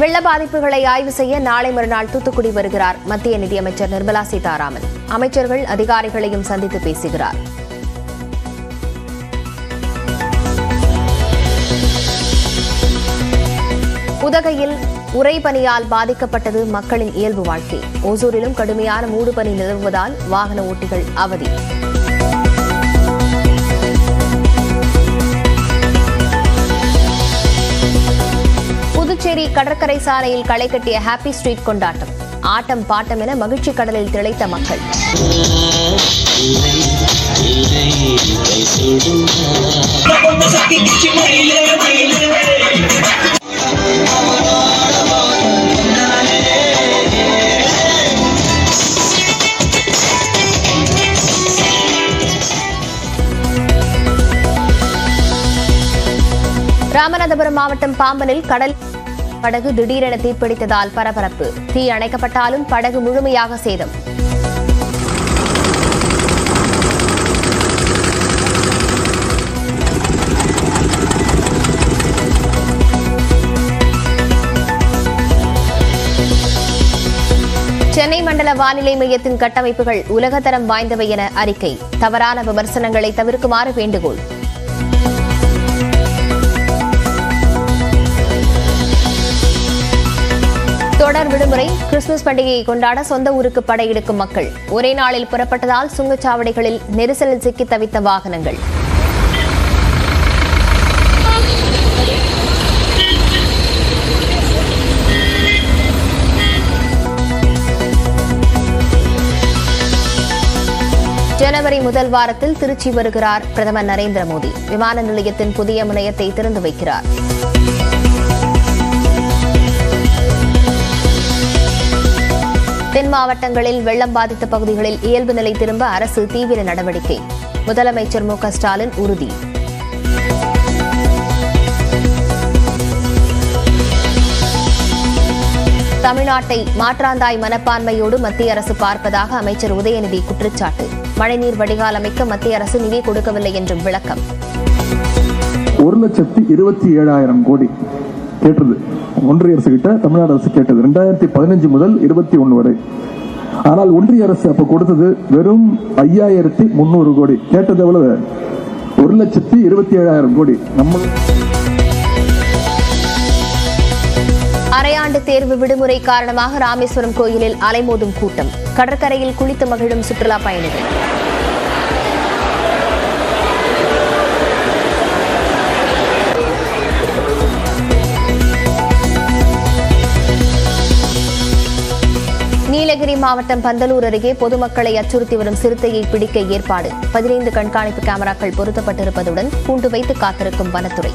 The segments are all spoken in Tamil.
வெள்ள பாதிப்புகளை ஆய்வு செய்ய நாளை மறுநாள் தூத்துக்குடி வருகிறார் மத்திய நிதியமைச்சர் நிர்மலா சீதாராமன். அமைச்சர்கள் அதிகாரிகளையும் சந்தித்து பேசுகிறார். உதகையில் உறைபனியால் பாதிக்கப்பட்டது மக்களின் இயல்பு வாழ்க்கை. ஓசூரிலும் கடுமையான மூடுபனி நிலவுவதால் வாகன ஓட்டிகள் அவதி. புதுச்சேரி கடற்கரை சாலையில் களை கட்டிய ஹாப்பி ஸ்ட்ரீட் கொண்டாட்டம். ஆட்டம் பாட்டம் என மகிழ்ச்சி கடலில் திளைத்த மக்கள். ராமநாதபுரம் மாவட்டம் பாம்பனில் கடல் படகு திடீரென தீப்பிடித்ததால் பரபரப்பு. தீ அணைக்கப்பட்டாலும் படகு முழுமையாக சேதம். சென்னை மண்டல வானிலை மையத்தின் கட்டமைப்புகள் உலகத்தரம் வாய்ந்தவை என அறிக்கை. தவறான விமர்சனங்களை தவிர்க்குமாறு வேண்டுகோள். தொடர் விடுமுறை கிறிஸ்துமஸ் பண்டிகையை கொண்டாட சொந்த ஊருக்கு படையெடுக்கும் மக்கள். ஒரே நாளில் புறப்பட்டதால் சுங்கச்சாவடிகளில் நெரிசலில் சிக்கி தவித்த வாகனங்கள். ஜனவரி முதல் வாரத்தில் திருச்சி வருகிறார் பிரதமர் நரேந்திர மோடி. விமான நிலையத்தின் புதிய முனையத்தை திறந்து வைக்கிறார். தென் மாவட்டங்களில் வெள்ளம் பாதித்த பகுதிகளில் இயல்பு நிலை திரும்ப அரசு தீவிர நடவடிக்கை. முதலமைச்சர் மு ஸ்டாலின் உறுதி. தமிழ்நாட்டை மாற்றாந்தாய் மனப்பான்மையோடு மத்திய அரசு பார்ப்பதாக அமைச்சர் உதயநிதி குற்றச்சாட்டு. மழைநீர் வடிகால் அமைக்க மத்திய அரசு நிதி கொடுக்கவில்லை என்றும் விளக்கம். ஒரு லட்சத்தி இருபத்தி ஏழாயிரம் கோடி. கேட்டது. ஒன்றிய அரசு கிட்ட தமிழ்நாடு அரசு கேட்டது. ரெண்டாயிரத்தி பதினஞ்சு முதல் இருபத்தி ஒன்று வரை. ஆனால் ஒன்றிய அரசு அப்போ கொடுத்தது வெறும் ஐயாயிரத்தி முன்னூறு கோடி. கேட்டது எவ்வளவு? ஒரு லட்சத்தி இருபத்தி ஏழாயிரம் கோடி. நம்ம அரையாண்டு தேர்வு விடுமுறை காரணமாக ராமேஸ்வரம் கோயிலில் அலைமோதும் கூட்டம். கடற்கரையில் குளித்து மகிழும் சுற்றுலா பயணிகள். நீலகிரி மாவட்டம் பந்தலூர் அருகே பொதுமக்களை அச்சுறுத்தி வரும் சிறுத்தையை பிடிக்க ஏற்பாடு. பதினைந்து கண்காணிப்பு கேமராக்கள் பொருத்தப்பட்டிருப்பதுடன் கூண்டு வைத்து காத்திருக்கும் வனத்துறை.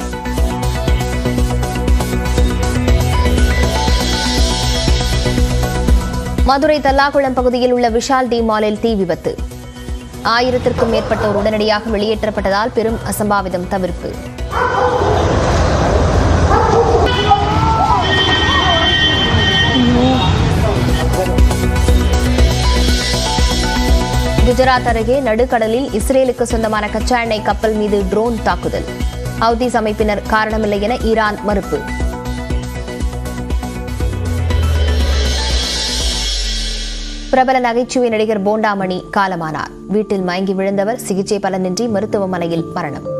மதுரை தல்லாகுளம் பகுதியில் உள்ள விஷால் டி மாலில் தீ விபத்து. ஆயிரத்திற்கும் மேற்பட்டோர் உடனடியாக வெளியேற்றப்பட்டதால் பெரும் அசம்பாவிதம் தவிர்ப்பு. குஜராத் அருகே நடுக்கடலில் இஸ்ரேலுக்கு சொந்தமான கச்சா எண்ணெய் கப்பல் மீது ட்ரோன் தாக்குதல். ஹவுதீஸ் அமைப்பினர் காரணமில்லை என ஈரான் மறுப்பு. பிரபல நகைச்சுவை நடிகர் போண்டாமணி காலமானார். வீட்டில் மயங்கி விழுந்தவர் சிகிச்சை பலனின்றி மருத்துவமனையில் மரணம்.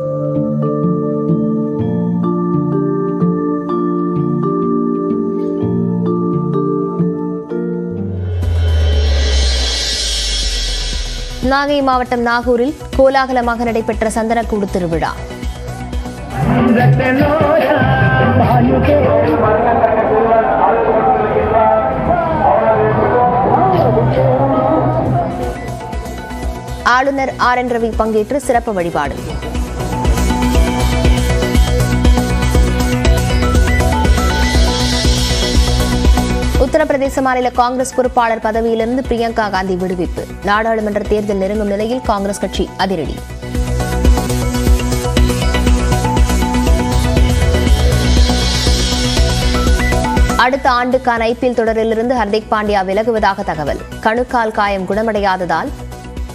நாகை மாவட்டம் நாகூரில் கோலாகலமாக நடைபெற்ற சந்தனக்கூடு திருவிழா. ஆளுநர் ஆர் என் ரவி பங்கேற்று சிறப்பு வழிபாடு. உத்தரப்பிரதேச மாநில காங்கிரஸ் பொறுப்பாளர் பதவியிலிருந்து பிரியங்கா காந்தி விடுவிப்பு. நாடாளுமன்ற தேர்தல் நெருங்கும் நிலையில் காங்கிரஸ் கட்சி அதிரடி. அடுத்த ஆண்டுக்கான ஐபிஎல் தொடரிலிருந்து ஹர்திக் பாண்டியா விலகுவதாக தகவல். கணுக்கால் காயம் குணமடையாததால்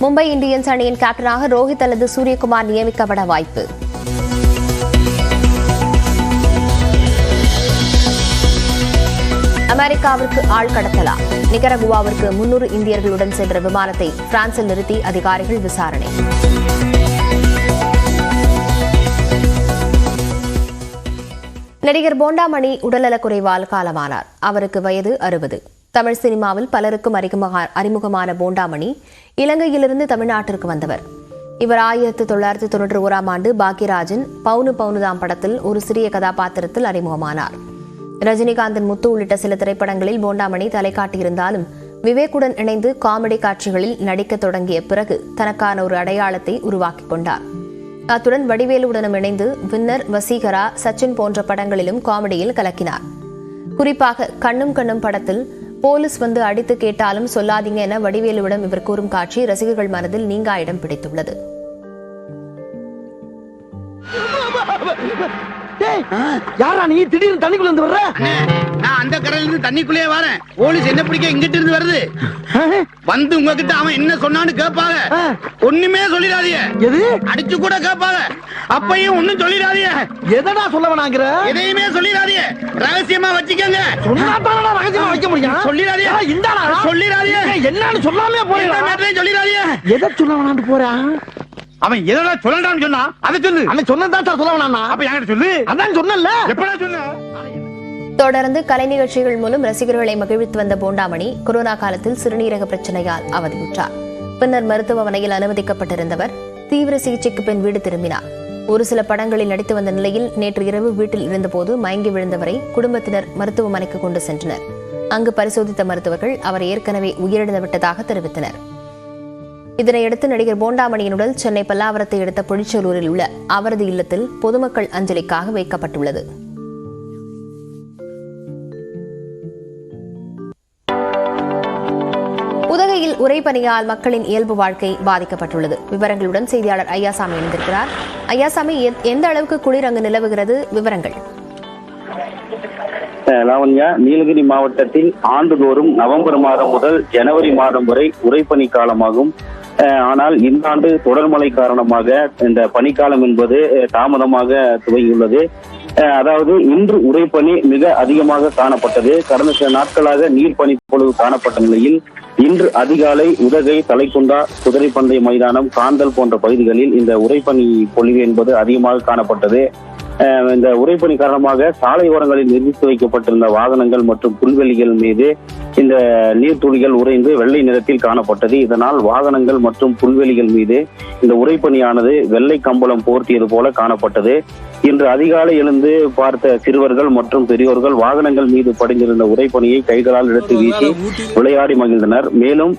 மும்பை இந்தியன்ஸ் அணியின் கேப்டனாக ரோஹித் அல்லது சூரியகுமார் நியமிக்கப்பட வாய்ப்பு. அமெரிக்காவிற்கு ஆள் கடத்தலா? நிகரகுவாவிற்கு முன்னூறு இந்தியர்களுடன் சென்ற விமானத்தை பிரான்சில் நிறுத்தி அதிகாரிகள் விசாரணை. நடிகர் போண்டாமணி உடல்நலக்குறைவால் காலமானார். அவருக்கு வயது அறுபது. தமிழ் சினிமாவில் பலருக்கும் அறிமுகமான போண்டாமணி இலங்கையிலிருந்து தமிழ்நாட்டிற்கு வந்தவர். இவர் ஆயிரத்தி தொள்ளாயிரத்தி தொன்னூற்றி ஓராம் ஆண்டு பாக்யராஜன் பவுனு பவுனுதாம் படத்தில் ஒரு சிறிய கதாபாத்திரத்தில் அறிமுகமானார். ரஜினிகாந்தின் முத்து உள்ளிட்ட சில திரைப்படங்களில் போண்டாமணி தலை காட்டியிருந்தாலும் விவேக்குடன் இணைந்து காமெடி காட்சிகளில் நடிக்கத் தொடங்கிய பிறகு தனக்கான ஒரு அடையாளத்தை உருவாக்கிக் கொண்டார். அத்துடன் வடிவேலுடனும் இணைந்து வின்னர் வசீகரா சச்சின் போன்ற படங்களிலும் காமெடியில் கலக்கினார். குறிப்பாக கண்ணும் கண்ணும் படத்தில் போலீஸ் வந்து அடித்து கேட்டாலும் சொல்லாதீங்க என வடிவேலுவிடம் இவர் கூறும் காட்சி ரசிகர்கள் மனதில் நீங்கா இடம் பிடித்துள்ளது. யாரா நீ? திடீர்னு தண்ணிக்குள்ள இருந்து வர்ற? நான் அந்த கரையில இருந்து தண்ணிக்குள்ளே வரேன். போலீஸ் என்ன பிடிக்க இங்கிட்டு இருந்து வருது? வந்து உங்ககிட்ட அவன் என்ன சொன்னான்னு கேட்பாங்க. ஒண்ணுமே சொல்லிடாதீங்க. எது? அடிச்சு கூட கேட்பாங்க அப்பையும் ஒண்ணும் சொல்லிடாதீங்க. எதடா சொல்ல வேணாங்கிற எதையுமே சொல்லிடாதீங்க. ரகசியமா வச்சுக்கோங்க. சொன்னாதானடா ரகசியமா வைக்க முடியும்? சொல்லிடாதீங்க. இந்தாடா. சொல்லிடாதீங்க. என்னன்னு சொல்லாமே நேரத்தையும் சொல்லிடாதீங்க. எதை சொல்ல வேணான்னு போறா? அவன் எதனா சொல்லலாம்னு சொன்னா அதை சொல்லு. அன்னைக்கு சொன்னதான் சார் சொல்ல அப்ப என்கிட்ட சொல்லு. அதான் சொன்னல எப்படா சொல்லு தொடர்ந்து கலை நிகழ்ச்சிகள் மூலம் ரசிகர்களை மகிழ்வித்து வந்த போண்டாமணி கொரோனா காலத்தில் சிறுநீரக பிரச்சனையால் அவதியுற்றார். பின்னர் மருத்துவமனையில் அனுமதிக்கப்பட்டிருந்தவர் தீவிர சிகிச்சைக்கு பின் வீடு திரும்பினார். ஒரு சில படங்களில் நடித்து வந்த நிலையில் நேற்று இரவு வீட்டில் இருந்தபோது மயங்கி விழுந்தவரை குடும்பத்தினர் மருத்துவமனைக்கு கொண்டு சென்றனர். அங்கு பரிசோதித்த மருத்துவர்கள் அவர் ஏற்கனவே உயிரிழந்து விட்டதாக தெரிவித்தனர். இதனையடுத்து நடிகர் போண்டாமணியின் உடல் சென்னை பல்லாவரத்தை அடுத்த பொழிச்சலூரில் உள்ள அவரது இல்லத்தில் பொதுமக்கள் அஞ்சலிக்காக வைக்கப்பட்டுள்ளது. உதகையில் உரைப்பணியால் மக்களின் இயல்பு வாழ்க்கை பாதிக்கப்பட்டுள்ளது. விவரங்களுடன் செய்தியாளர் ஐயாசாமி இணைந்திருக்கிறார். ஐயாசாமி எத்- எந்த அளவுக்கு குளிர் அங்கு நிலவுகிறது? விவரங்கள். லாவண்யா நீலகிரி மாவட்டத்தில் ஆண்டுதோறும் நவம்பர் மாதம் முதல் ஜனவரி மாதம் வரை உறைபனி காலமாகும். ஆனால் இந்த ஆண்டு தொடர் மழை காரணமாக இந்த பனிக்காலம் என்பது தாமதமாக துவங்கியுள்ளது. அதாவது இன்று உரைப்பனி மிக அதிகமாக காணப்பட்டது. கடந்த சில நாட்களாக நீர்ப்பனி பொழுது காணப்பட்ட நிலையில் இன்று அதிகாலை உதகை தலைக்குண்டா குதிரைப்பந்தய மைதானம் காந்தல் போன்ற பகுதிகளில் இந்த உரைப்பனி பொழிவு என்பது அதிகமாக காணப்பட்டது. இந்த உறைபனி காரணமாக சாலை ஓரங்களில் நிறுத்தி வைக்கப்பட்டிருந்த வாகனங்கள் மற்றும் புல்வெளிகள் மீது இந்த நீர்த்துளிகள் உறைந்து வெள்ளை நிறத்தில் காணப்பட்டது. இதனால் வாகனங்கள் மற்றும் புல்வெளிகள் மீது இந்த உறைபனியானது வெள்ளை கம்பளம் போர்த்தியது போல காணப்பட்டது. இன்று அதிகாலை எழுந்து பார்த்த சிறுவர்கள் மற்றும் பெரியோர்கள் வாகனங்கள் மீது படிந்திருந்த உறைபனியை கைகளால் எடுத்து வீசி விளையாடி மகிழ்ந்தனர். மேலும்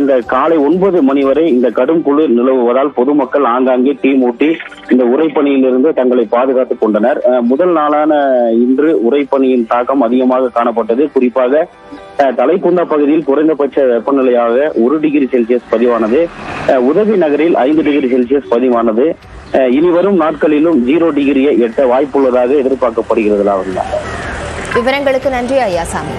இந்த காலை ஒன்பது மணி வரை இந்த கடும் குளிர் நிலவுவதால் பொதுமக்கள் ஆங்காங்கே தீ மூட்டி இந்த உறைபனியிலிருந்து தங்களை பாதுகாத்து பாதுகாத்துக் கொண்டனர் முதல் நாளான இன்று உறைபனியின் தாக்கம் அதிகமாக காணப்பட்டது. குறிப்பாக தலைக்குந்தா பகுதியில் குறைந்தபட்ச வெப்பநிலையாக ஒரு டிகிரி செல்சியஸ் பதிவானது. உதவி நகரில் ஐந்து டிகிரி செல்சியஸ் பதிவானது. இனிவரும் நாட்களிலும் ஜீரோ டிகிரியை எட்ட வாய்ப்புள்ளதாக எதிர்பார்க்கப்படுகிறது விவரங்களுக்கு நன்றி ஐயாசாமி